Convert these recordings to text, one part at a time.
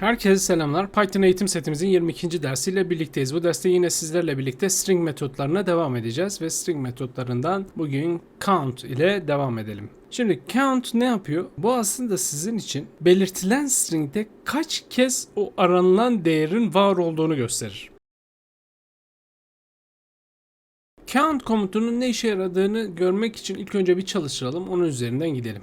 Herkese selamlar. Python eğitim setimizin 22. dersiyle birlikteyiz. Bu derste yine sizlerle birlikte string metotlarına devam edeceğiz ve string metotlarından bugün count ile devam edelim. Şimdi count ne yapıyor? Bu aslında sizin için belirtilen stringde kaç kez o aranılan değerin var olduğunu gösterir. Count komutunun ne işe yaradığını görmek için ilk önce bir çalıştıralım. Onun üzerinden gidelim.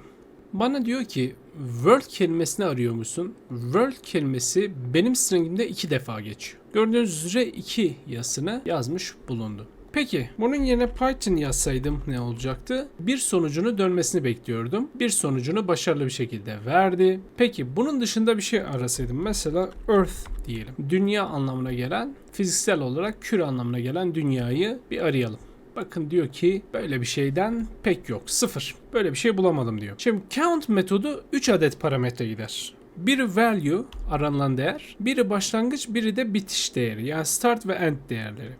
Bana diyor ki world kelimesini arıyor musun? World kelimesi benim stringimde iki defa geçiyor. Gördüğünüz üzere iki yazısını yazmış bulundu. Peki bunun yerine Python yazsaydım ne olacaktı? Bir sonucunu dönmesini bekliyordum. Bir sonucunu başarılı bir şekilde verdi. Peki bunun dışında bir şey arasaydım. Mesela Earth diyelim. Dünya anlamına gelen, fiziksel olarak küre anlamına gelen dünyayı bir arayalım. Bakın diyor ki böyle bir şeyden pek yok. Sıfır. Böyle bir şey bulamadım diyor. Şimdi count metodu 3 adet parametre gider. Biri value aranılan değer, biri başlangıç, biri de bitiş değeri. Yani start ve end değerleri.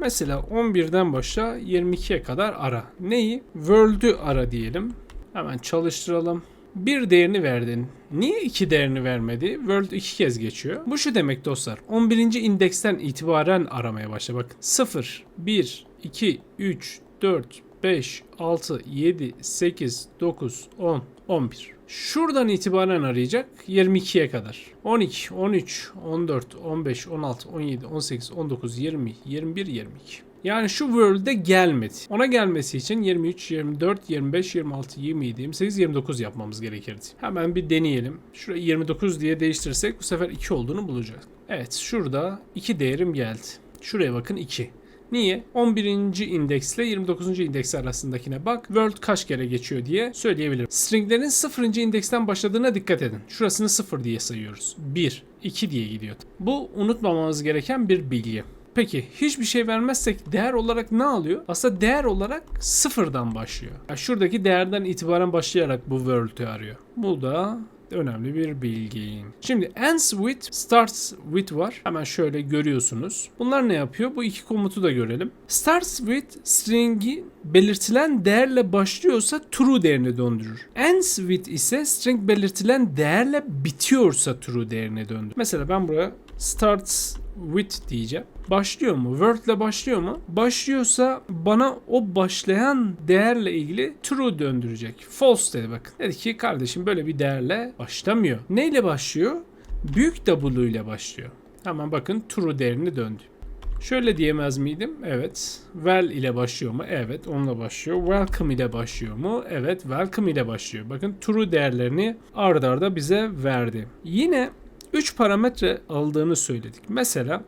Mesela 11'den başla 22'ye kadar ara. Neyi? World'ü ara diyelim. Hemen çalıştıralım. Bir değerini verdin. Niye iki değerini vermedi? World iki kez geçiyor. Bu şu demek dostlar. 11. indeksten itibaren aramaya başla. Bakın 0, 1, 2, 3, 4, 5, 6, 7, 8, 9, 10, 11. Şuradan itibaren arayacak 22'ye kadar. 12, 13, 14, 15, 16, 17, 18, 19, 20, 21, 22. Yani şu world'e gelmedi. Ona gelmesi için 23, 24, 25, 26, 27, 28, 29 yapmamız gerekirdi. Hemen bir deneyelim. Şurayı 29 diye değiştirirsek bu sefer 2 olduğunu bulacağız. Evet şurada 2 değerim geldi. Şuraya bakın 2. Niye? 11. indeksle 29. indeks arasındakine bak. World kaç kere geçiyor diye söyleyebilirim. Stringlerin 0. indeksten başladığına dikkat edin. Şurasını 0 diye sayıyoruz. 1, 2 diye gidiyor. Bu unutmamamız gereken bir bilgi. Peki hiçbir şey vermezsek değer olarak ne alıyor? Aslında değer olarak sıfırdan başlıyor. Yani şuradaki değerden itibaren başlayarak bu world'ü arıyor. Bu da önemli bir bilgi. Şimdi ends with, starts with var. Hemen şöyle görüyorsunuz. Bunlar ne yapıyor? Bu iki komutu da görelim. Starts with string'i belirtilen değerle başlıyorsa true değerini döndürür. Ends with ise string belirtilen değerle bitiyorsa true değerini döndürür. Mesela ben buraya starts with diyeceğim. Başlıyor mu? Word ile başlıyor mu? Başlıyorsa bana o başlayan değerle ilgili true döndürecek. False dedi bakın. Dedi ki kardeşim böyle bir değerle başlamıyor. Neyle başlıyor? Büyük W ile başlıyor. Hemen bakın true değerini döndü. Şöyle diyemez miydim? Evet. Well ile başlıyor mu? Evet, onunla başlıyor. Welcome ile başlıyor mu? Evet, welcome ile başlıyor. Bakın true değerlerini ard arda bize verdi. Yine 3 parametre aldığını söyledik. Mesela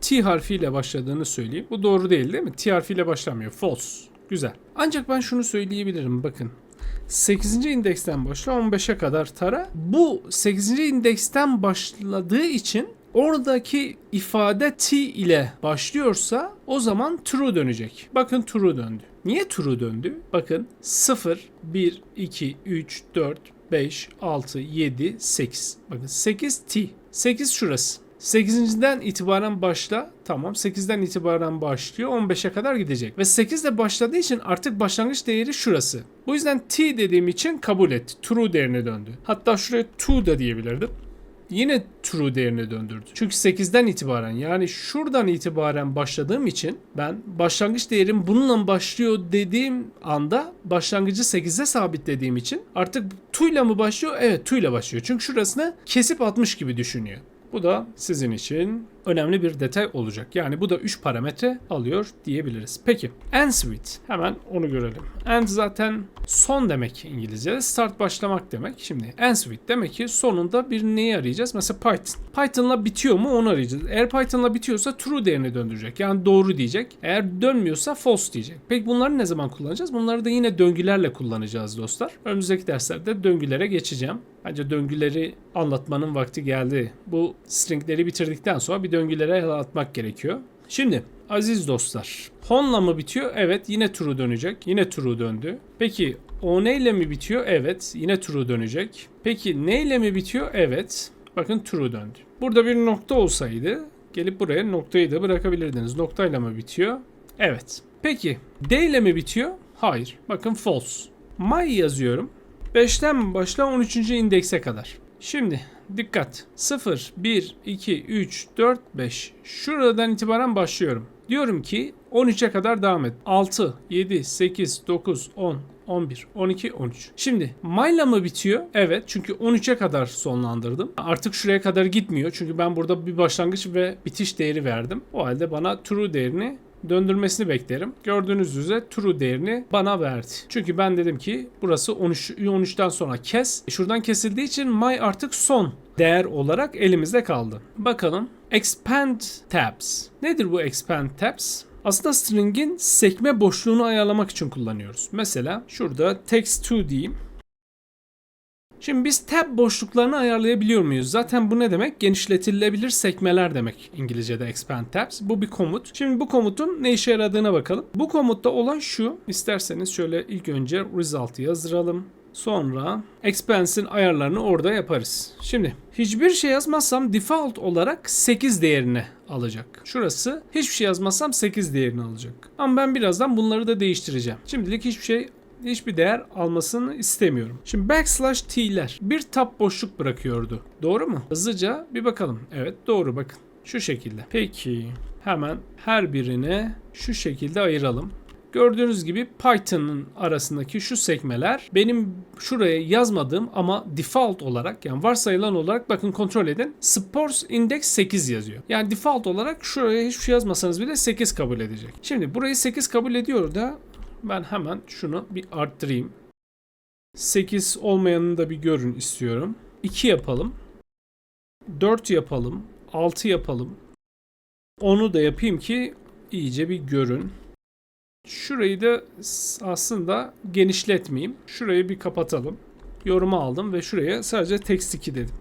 T harfiyle başladığını söyleyeyim. Bu doğru değil değil mi? T harfiyle başlamıyor. False. Güzel. Ancak ben şunu söyleyebilirim. Bakın 8. indeksten başla 15'e kadar tara. Bu 8. indeksten başladığı için oradaki ifade t ile başlıyorsa o zaman true dönecek. Bakın true döndü. Niye true döndü? Bakın 0, 1, 2, 3, 4, 5, 6, 7, 8. Bakın 8 t. 8 şurası. 8.den itibaren başla. Tamam 8'den itibaren başlıyor. 15'e kadar gidecek. Ve 8 de başladığı için artık başlangıç değeri şurası. Bu yüzden t dediğim için kabul et. True değerine döndü. Hatta şuraya to da diyebilirdim. Yine true değerine döndürdü. Çünkü 8'den itibaren yani şuradan itibaren başladığım için ben başlangıç değerim bununla başlıyor dediğim anda başlangıcı 8'e sabitlediğim için artık ile mi başlıyor? Evet ile başlıyor. Çünkü şurasını kesip atmış gibi düşünüyor. Bu da sizin için önemli bir detay olacak. Yani bu da 3 parametre alıyor diyebiliriz. Peki ends with hemen onu görelim. End zaten son demek İngilizce'de. Start başlamak demek. Şimdi ends with demek ki sonunda bir neyi arayacağız? Mesela Python. Python'la bitiyor mu onu arayacağız. Eğer Python'la bitiyorsa true değerini döndürecek. Yani doğru diyecek. Eğer dönmüyorsa false diyecek. Peki bunları ne zaman kullanacağız? Bunları da yine döngülerle kullanacağız dostlar. Önümüzdeki derslerde döngülere geçeceğim. Bence döngüleri anlatmanın vakti geldi. Bu stringleri bitirdikten sonra bir döngülere atmak gerekiyor. Şimdi aziz dostlar. Hon'la mı bitiyor? Evet yine true dönecek. Yine true döndü. Peki o neyle mi bitiyor? Evet yine true dönecek. Peki neyle mi bitiyor? Evet. Bakın true döndü. Burada bir nokta olsaydı gelip buraya noktayı da bırakabilirdiniz. Noktayla mı bitiyor? Evet. Peki D ile mi bitiyor? Hayır. Bakın false. My yazıyorum. 5'ten başla 13. indekse kadar. Şimdi dikkat. 0, 1, 2, 3, 4, 5. Şuradan itibaren başlıyorum. Diyorum ki 13'e kadar devam et. 6, 7, 8, 9, 10, 11, 12, 13. Şimdi Mayla mı bitiyor? Evet çünkü 13'e kadar sonlandırdım. Artık şuraya kadar gitmiyor. Çünkü ben burada bir başlangıç ve bitiş değeri verdim. O halde bana true değerini döndürmesini beklerim. Gördüğünüz üzere true değerini bana verdi. Çünkü ben dedim ki burası 13 13'ten sonra kes. Şuradan kesildiği için my artık son değer olarak elimizde kaldı. Bakalım expand tabs. Nedir bu expand tabs? Aslında string'in sekme boşluğunu ayarlamak için kullanıyoruz. Mesela şurada text2 diyeyim. Şimdi biz tab boşluklarını ayarlayabiliyor muyuz? Zaten bu ne demek? Genişletilebilir sekmeler demek İngilizce'de expand tabs. Bu bir komut. Şimdi bu komutun ne işe yaradığına bakalım. Bu komutta olan şu. İsterseniz şöyle ilk önce result'ı yazdıralım. Sonra expanse'in ayarlarını orada yaparız. Şimdi hiçbir şey yazmazsam default olarak 8 değerini alacak. Şurası hiçbir şey yazmazsam 8 değerini alacak. Ama ben birazdan bunları da değiştireceğim. Şimdilik hiçbir şey hiçbir değer almasını istemiyorum. Şimdi backslash t'ler bir tab boşluk bırakıyordu. Doğru mu? Hızlıca bir bakalım. Evet doğru bakın. Şu şekilde. Peki hemen her birine şu şekilde ayıralım. Gördüğünüz gibi Python'ın arasındaki şu sekmeler benim şuraya yazmadığım ama default olarak yani varsayılan olarak bakın kontrol edin. Sports index 8 yazıyor. Yani default olarak şuraya hiçbir şey yazmasanız bile 8 kabul edecek. Şimdi burayı 8 kabul ediyor da ben hemen şunu bir arttırayım. 8 olmayanını da bir görün istiyorum. 2 yapalım. 4 yapalım. 6 yapalım. 10'u da yapayım ki iyice bir görün. Şurayı da aslında genişletmeyeyim. Şurayı bir kapatalım. Yoruma aldım ve şuraya sadece text 2 dedim.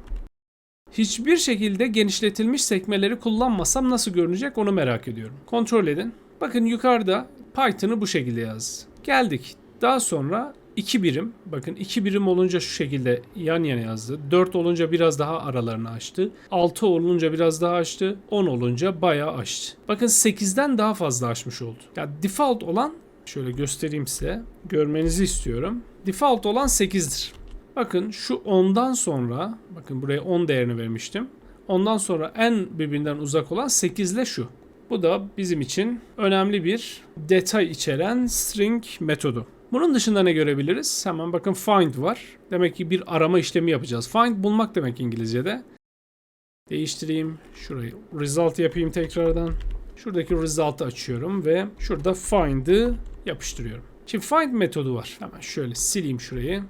Hiçbir şekilde genişletilmiş sekmeleri kullanmasam nasıl görünecek onu merak ediyorum. Kontrol edin. Bakın yukarıda Python'ı bu şekilde yazdı. Geldik. Daha sonra 2 birim. Bakın 2 birim olunca şu şekilde yan yana yazdı. 4 olunca biraz daha aralarını açtı. 6 olunca biraz daha açtı. 10 olunca bayağı açtı. Bakın 8'den daha fazla açmış oldu. Ya default olan şöyle göstereyim size. Görmenizi istiyorum. Default olan 8'dir. Bakın şu 10'dan sonra bakın buraya 10 değerini vermiştim. Ondan sonra en birbirinden uzak olan 8 ile şu. Bu da bizim için önemli bir detay içeren string metodu. Bunun dışında ne görebiliriz? Hemen bakın find var. Demek ki bir arama işlemi yapacağız. Find bulmak demek İngilizce'de. Değiştireyim. Şurayı result yapayım tekrardan. Şuradaki result'ı açıyorum ve şurada find'ı yapıştırıyorum. Şimdi find metodu var. Hemen şöyle sileyim şurayı.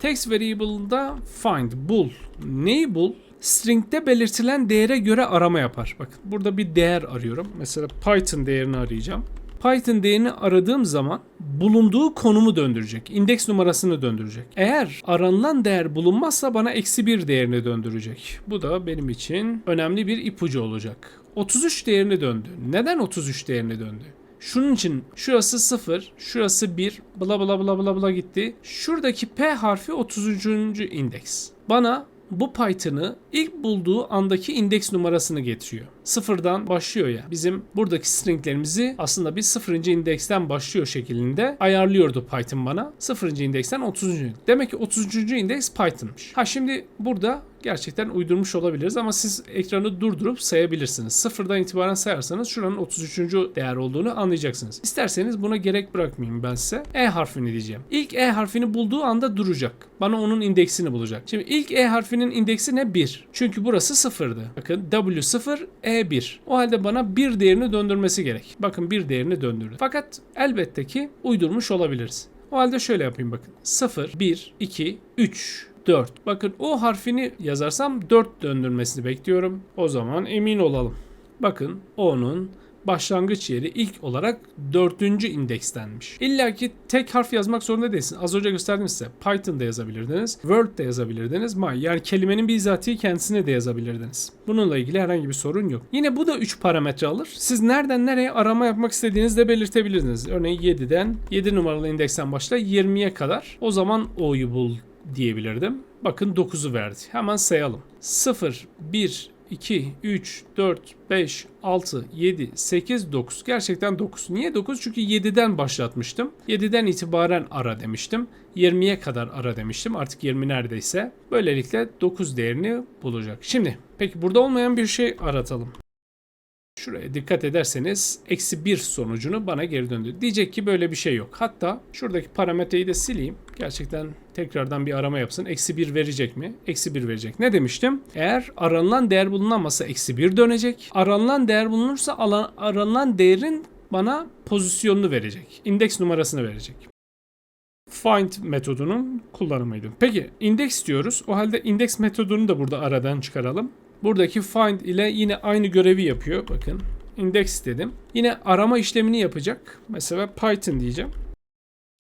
Text variable'da find, bul. Neyi bul? String'de belirtilen değere göre arama yapar. Bakın burada bir değer arıyorum. Mesela Python değerini arayacağım. Python değerini aradığım zaman bulunduğu konumu döndürecek. indeks numarasını döndürecek. Eğer aranılan değer bulunmazsa bana eksi bir değerini döndürecek. Bu da benim için önemli bir ipucu olacak. 33 değerini döndü. Neden 33 değerini döndü? Şunun için şurası 0, şurası 1, bla bla bla bla bla gitti. Şuradaki P harfi 30. indeks. Bana bu Python'ı ilk bulduğu andaki indeks numarasını getiriyor. Sıfırdan başlıyor ya. Bizim buradaki stringlerimizi aslında bir sıfırıncı indeksten başlıyor şeklinde ayarlıyordu Python bana. Sıfırıncı indeksten 30. Demek ki 30. indeks Python'mış. Ha şimdi burada gerçekten uydurmuş olabiliriz ama siz ekranı durdurup sayabilirsiniz. Sıfırdan itibaren sayarsanız şuranın 33. değer olduğunu anlayacaksınız. İsterseniz buna gerek bırakmayayım ben size. E harfini diyeceğim. İlk E harfini bulduğu anda duracak. Bana onun indeksini bulacak. Şimdi ilk E harfinin indeksi ne? 1. Çünkü burası sıfırdı. Bakın W0, E1. O halde bana bir değerini döndürmesi gerek. Bakın bir değerini döndürdü. Fakat elbette ki uydurmuş olabiliriz. O halde şöyle yapayım bakın. 0, 1, 2, 3, 4. Bakın o harfini yazarsam 4 döndürmesini bekliyorum. O zaman emin olalım. Bakın O'nun başlangıç yeri ilk olarak dördüncü indekstenmiş. İlla ki tek harf yazmak zorunda değilsin. Az önce gösterdim size. Python'da yazabilirdiniz. Word'da yazabilirdiniz. My yani kelimenin bizatihi kendisine de yazabilirdiniz. Bununla ilgili herhangi bir sorun yok. Yine bu da 3 parametre alır. Siz nereden nereye arama yapmak istediğinizi de belirtebilirsiniz. Örneğin 7'den 7 numaralı indeksten başla 20'ye kadar. O zaman O'yu bul diyebilirdim. Bakın 9'u verdi. Hemen sayalım. 0, 1, 2, 3, 4, 5, 6, 7, 8, 9. Gerçekten 9. Niye 9? Çünkü 7'den başlatmıştım. 7'den itibaren ara demiştim. 20'ye kadar ara demiştim. Artık 20 neredeyse. Böylelikle 9 değerini bulacak. Şimdi peki burada olmayan bir şey aratalım. Şuraya dikkat ederseniz eksi 1 sonucunu bana geri döndü. Diyecek ki böyle bir şey yok. Hatta şuradaki parametreyi de sileyim. Gerçekten tekrardan bir arama yapsın. Eksi 1 verecek mi? Eksi 1 verecek. Ne demiştim? Eğer aranılan değer bulunamazsa eksi 1 dönecek. Aranılan değer bulunursa alan, aranılan değerin bana pozisyonunu verecek. İndeks numarasını verecek. Find metodunun kullanımıydı. Peki index diyoruz. O halde index metodunu da burada aradan çıkaralım. Buradaki find ile yine aynı görevi yapıyor. Bakın index dedim. Yine arama işlemini yapacak. Mesela Python diyeceğim.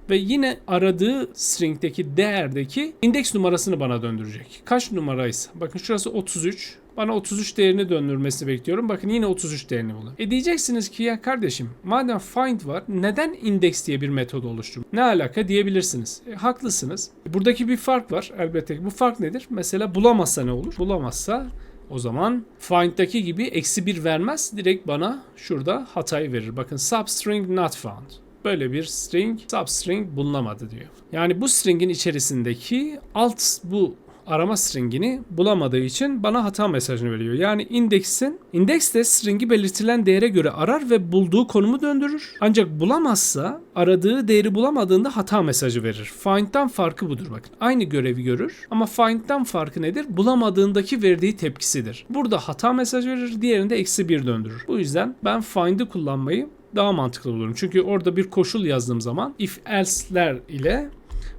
Ve yine aradığı string'deki değerdeki indeks numarasını bana döndürecek. Kaç numaraysa. Bakın şurası 33. Bana 33 değerini döndürmesini bekliyorum. Bakın yine 33 değerini buluyor. E diyeceksiniz ki ya kardeşim madem find var neden index diye bir metod oluşturdun? Ne alaka diyebilirsiniz. E, haklısınız. Buradaki bir fark var elbette. Bu fark nedir? Mesela bulamazsa ne olur? Bulamazsa o zaman find'daki gibi eksi 1 vermez. Direkt bana şurada hatayı verir. Bakın substring not found. Böyle bir string substring bulunamadı diyor. Yani bu stringin içerisindeki alt bu arama stringini bulamadığı için bana hata mesajını veriyor. Yani indeksin indeks de stringi belirtilen değere göre arar ve bulduğu konumu döndürür. Ancak bulamazsa aradığı değeri bulamadığında hata mesajı verir. Find'den farkı budur bakın. Aynı görevi görür ama find'den farkı nedir? Bulamadığındaki verdiği tepkisidir. Burada hata mesajı verir, diğerinde eksi bir döndürür. Bu yüzden ben find'i kullanmayı daha mantıklı bulurum. Çünkü orada bir koşul yazdığım zaman if else'ler ile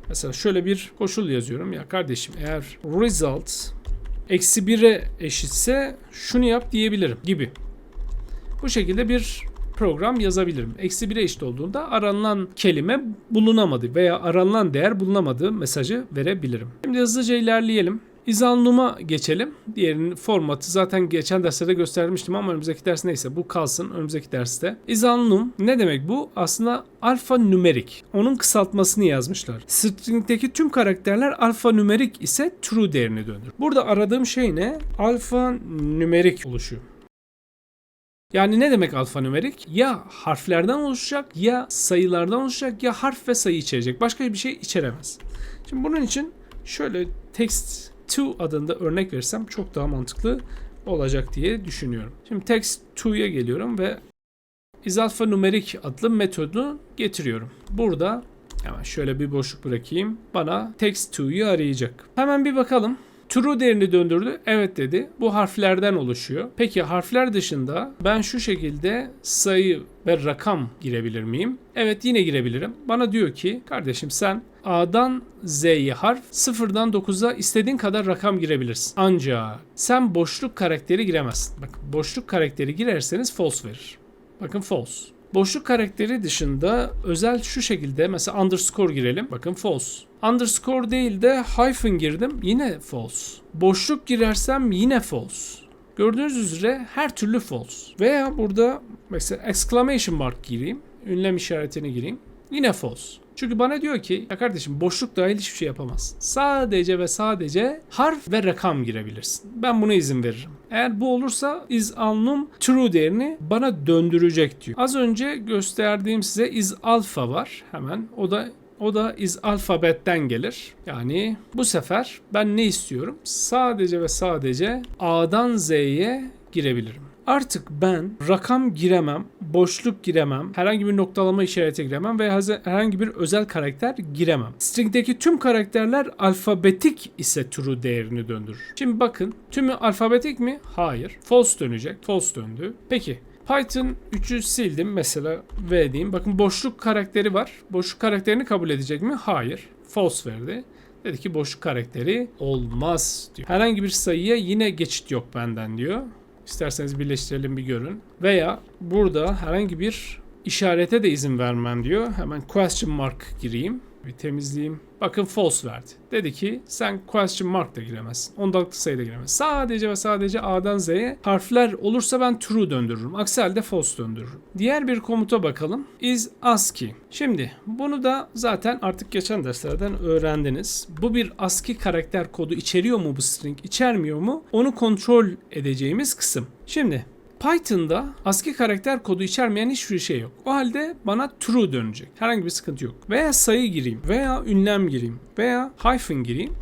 mesela şöyle bir koşul yazıyorum. Ya kardeşim eğer result eksi 1'e eşitse şunu yap diyebilirim gibi. Bu şekilde bir program yazabilirim. Eksi 1'e eşit olduğunda aranılan kelime bulunamadı veya aranılan değer bulunamadığı mesajı verebilirim. Şimdi hızlıca ilerleyelim. İzanlum'a geçelim. Diğerinin formatı zaten geçen derslerde göstermiştim ama önümüzdeki ders neyse bu kalsın önümüzdeki derste. İzanlum ne demek bu? Aslında alfa nümerik. Onun kısaltmasını yazmışlar. String'deki tüm karakterler alfa nümerik ise true değerini döndür. Burada aradığım şey ne? Alfa nümerik oluşuyor. Yani ne demek alfanümerik? Ya harflerden oluşacak, ya sayılardan oluşacak, ya harf ve sayı içerecek. Başka bir şey içeremez. Şimdi bunun için şöyle text 2 adında örnek versem çok daha mantıklı olacak diye düşünüyorum. Şimdi text 2'ya geliyorum ve isalfanümerik adlı metodu getiriyorum. Burada hemen şöyle bir boşluk bırakayım. Bana text 2'yi arayacak. Hemen bir bakalım. True değerini döndürdü. Evet dedi. Bu harflerden oluşuyor. Peki harfler dışında ben şu şekilde sayı ve rakam girebilir miyim? Evet yine girebilirim. Bana diyor ki kardeşim sen A'dan Z'ye harf, sıfırdan 9'a istediğin kadar rakam girebilirsin. Ancak sen boşluk karakteri giremezsin. Bak boşluk karakteri girerseniz false verir. Bakın false. Boşluk karakteri dışında özel şu şekilde mesela underscore girelim. Bakın false. Underscore değil de hyphen girdim. Yine false. Boşluk girersem yine false. Gördüğünüz üzere her türlü false. Veya burada mesela exclamation mark gireyim. Ünlem işaretini gireyim. Yine false. Çünkü bana diyor ki ya kardeşim boşluk dahil hiçbir şey yapamazsın. Sadece ve sadece harf ve rakam girebilirsin. Ben buna izin veririm. Eğer bu olursa is alnum true değerini bana döndürecek diyor. Az önce gösterdiğim size is alpha var. Hemen o da o da is alfabetten gelir. Yani bu sefer ben ne istiyorum? Sadece ve sadece A'dan Z'ye girebilirim. Artık ben rakam giremem, boşluk giremem, herhangi bir noktalama işareti giremem veya herhangi bir özel karakter giremem. String'deki tüm karakterler alfabetik ise true değerini döndürür. Şimdi bakın tümü alfabetik mi? Hayır. False dönecek. False döndü. Peki Python 3'ü sildim mesela V diyeyim. Bakın boşluk karakteri var. Boşluk karakterini kabul edecek mi? Hayır. False verdi. Dedi ki boşluk karakteri olmaz diyor. Herhangi bir sayıya yine geçit yok benden diyor. İsterseniz birleştirelim bir görün. Veya burada herhangi bir işarete de izin vermem diyor. Hemen question mark gireyim. Bir temizleyeyim. Bakın false verdi. Dedi ki sen question mark da giremezsin. Ondalıklı sayı da giremezsin. Sadece ve sadece A'dan Z'ye harfler olursa ben true döndürürüm. Aksi halde false döndürürüm. Diğer bir komuta bakalım. Is ASCII. Şimdi bunu da zaten artık geçen derslerden öğrendiniz. Bu bir ASCII karakter kodu içeriyor mu bu string, içermiyor mu? Onu kontrol edeceğimiz kısım. Şimdi Python'da ASCII karakter kodu içermeyen hiçbir şey yok. O halde bana true dönecek. Herhangi bir sıkıntı yok. Veya sayı gireyim, veya ünlem gireyim, veya hyphen gireyim.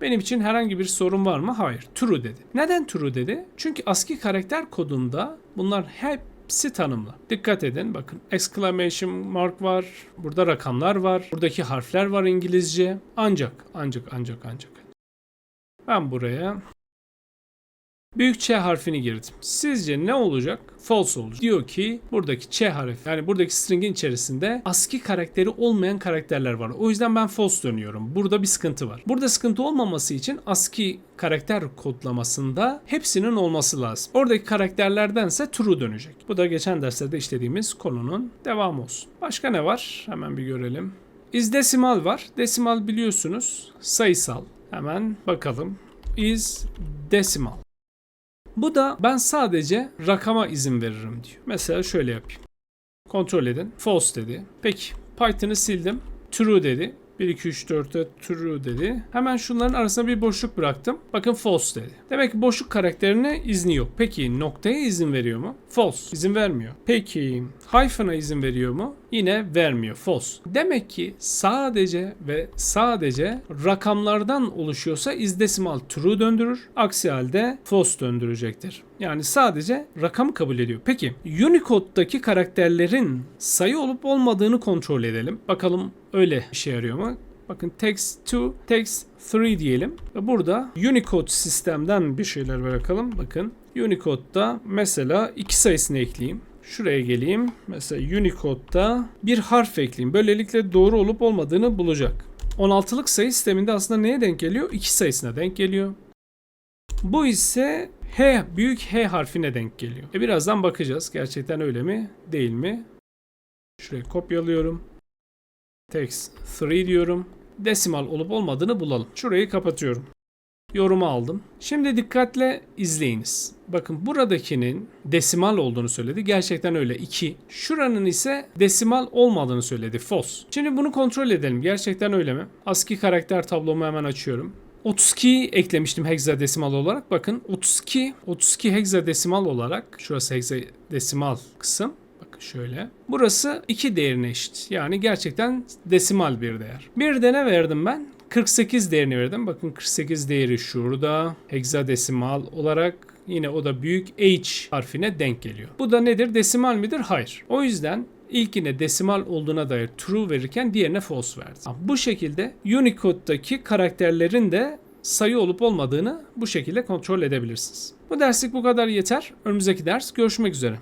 Benim için herhangi bir sorun var mı? Hayır. True dedi. Neden true dedi? Çünkü ASCII karakter kodunda bunlar hepsi tanımlı. Dikkat edin bakın exclamation mark var. Burada rakamlar var. Buradaki harfler var İngilizce. Ancak ancak ancak ancak. Ben buraya Büyük Ç harfini girdim. Sizce ne olacak? False olacak. Diyor ki buradaki Ç harfi yani buradaki stringin içerisinde ASCII karakteri olmayan karakterler var. O yüzden ben false dönüyorum. Burada bir sıkıntı var. Burada sıkıntı olmaması için ASCII karakter kodlamasında hepsinin olması lazım. Oradaki karakterlerdense true dönecek. Bu da geçen derslerde işlediğimiz konunun devamı olsun. Başka ne var? Hemen bir görelim. Is desimal var. Desimal biliyorsunuz sayısal. Hemen bakalım. Is decimal. Bu da ben sadece rakama izin veririm diyor. Mesela şöyle yapayım. Kontrol edin. False dedi. Peki Python'ı sildim. True dedi. 1, 2, 3, 4'te true dedi. Hemen şunların arasına bir boşluk bıraktım. Bakın false dedi. Demek ki boşluk karakterine izni yok. Peki noktaya izin veriyor mu? False. İzin vermiyor. Peki hyphen'a izin veriyor mu? Yine vermiyor. False. Demek ki sadece ve sadece rakamlardan oluşuyorsa is decimal true döndürür. Aksi halde false döndürecektir. Yani sadece rakamı kabul ediyor. Peki Unicode'daki karakterlerin sayı olup olmadığını kontrol edelim. Bakalım öyle işe yarıyor mu? Bakın text 2, text 3 diyelim. Ve burada Unicode sistemden bir şeyler bırakalım. Bakın Unicode'da mesela iki sayısını ekleyeyim. Şuraya geleyim. Mesela Unicode'da bir harf ekleyeyim. Böylelikle doğru olup olmadığını bulacak. 16'lık sayı sisteminde aslında neye denk geliyor? 2 sayısına denk geliyor. Bu ise H, büyük H harfine denk geliyor. E birazdan bakacağız. Gerçekten öyle mi? Değil mi? Şuraya kopyalıyorum. Text 3 diyorum. Desimal olup olmadığını bulalım. Şurayı kapatıyorum. Yorumu aldım. Şimdi dikkatle izleyiniz. Bakın buradakinin desimal olduğunu söyledi. Gerçekten öyle 2. Şuranın ise desimal olmadığını söyledi. False. Şimdi bunu kontrol edelim. Gerçekten öyle mi? ASCII karakter tablomu hemen açıyorum. 32 eklemiştim hexadesimal olarak. Bakın 32 32 hexadesimal olarak şurası hexadesimal kısım. Şöyle. Burası 2 değerine eşit. Yani gerçekten desimal bir değer. Bir de verdim ben? 48 değerini verdim. Bakın 48 değeri şurada. Hexadesimal olarak yine o da büyük H harfine denk geliyor. Bu da nedir? Desimal midir? Hayır. O yüzden İlkine desimal olduğuna dair true verirken diğerine false verdi. Bu şekilde Unicode'daki karakterlerin de sayı olup olmadığını bu şekilde kontrol edebilirsiniz. Bu derslik bu kadar yeter. Önümüzdeki ders görüşmek üzere.